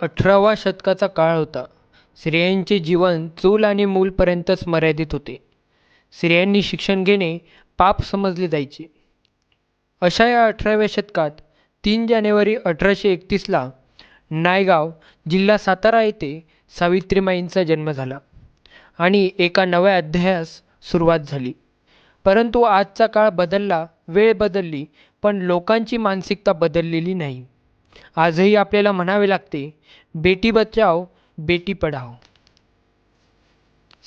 अठराव्या शतकाचा काळ होता. स्त्रियांचे जीवन चूल आणि मूलपर्यंतच मर्यादित होते. स्त्रियांनी शिक्षण घेणे पाप समजले जायचे. अशा या अठराव्या शतकात तीन जानेवारी अठराशे एकतीसला नायगाव जिल्हा सातारा येथे सावित्रीमाईंचा जन्म झाला आणि एका नव्या अध्यायास सुरुवात झाली. परंतु आजचा काळ बदलला वेळ बदलली पण लोकांची मानसिकता बदललेली नाही. आजही आपल्याला म्हणावे लागते बेटी बचाव बेटी पढाव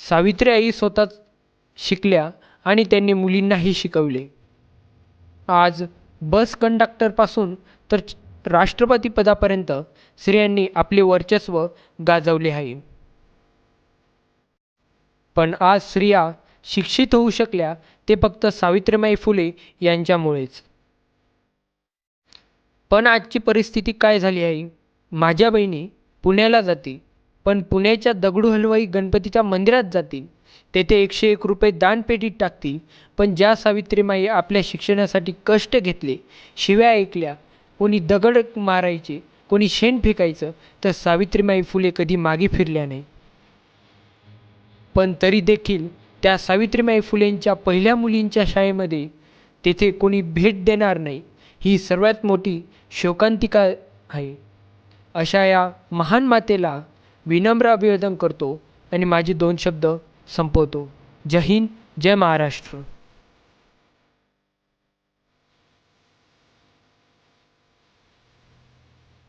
सावित्रीआई स्वतः शिकल्या आणि त्यांनी मुलींनाही शिकवले. आज बस कंडक्टरपासून तर राष्ट्रपतीपदापर्यंत स्त्रियांनी आपले वर्चस्व गाजवले आहे. पण आज स्त्रिया शिक्षित होऊ शकल्या ते फक्त सावित्रीमाई फुले यांच्यामुळेच. पण आजची परिस्थिती काय झाली आहे माझ्या बहिणी पुण्याला जातील पण पुण्याच्या दगडू हलवाई गणपतीच्या मंदिरात जातील. तेथे एकशे एक रुपये दानपेटीत टाकतील पण ज्या सावित्रीमाई आपल्या शिक्षणासाठी कष्ट घेतले शिव्या ऐकल्या कोणी दगड मारायचे कोणी शेण फेकायचं तर सावित्रीमाई फुले कधी मागे फिरल्या नाही पण तरी देखील त्या सावित्रीमाई फुलेंच्या पहिल्या मुलींच्या शाळेमध्ये तेथे कोणी भेट देणार नाही ही सर्वात मोठी शोकांतिका आहे. अशा या महान मातेला विनम्र अभिवादन करतो आणि माझे दोन शब्द संपवतो. जय हिंद जय महाराष्ट्र.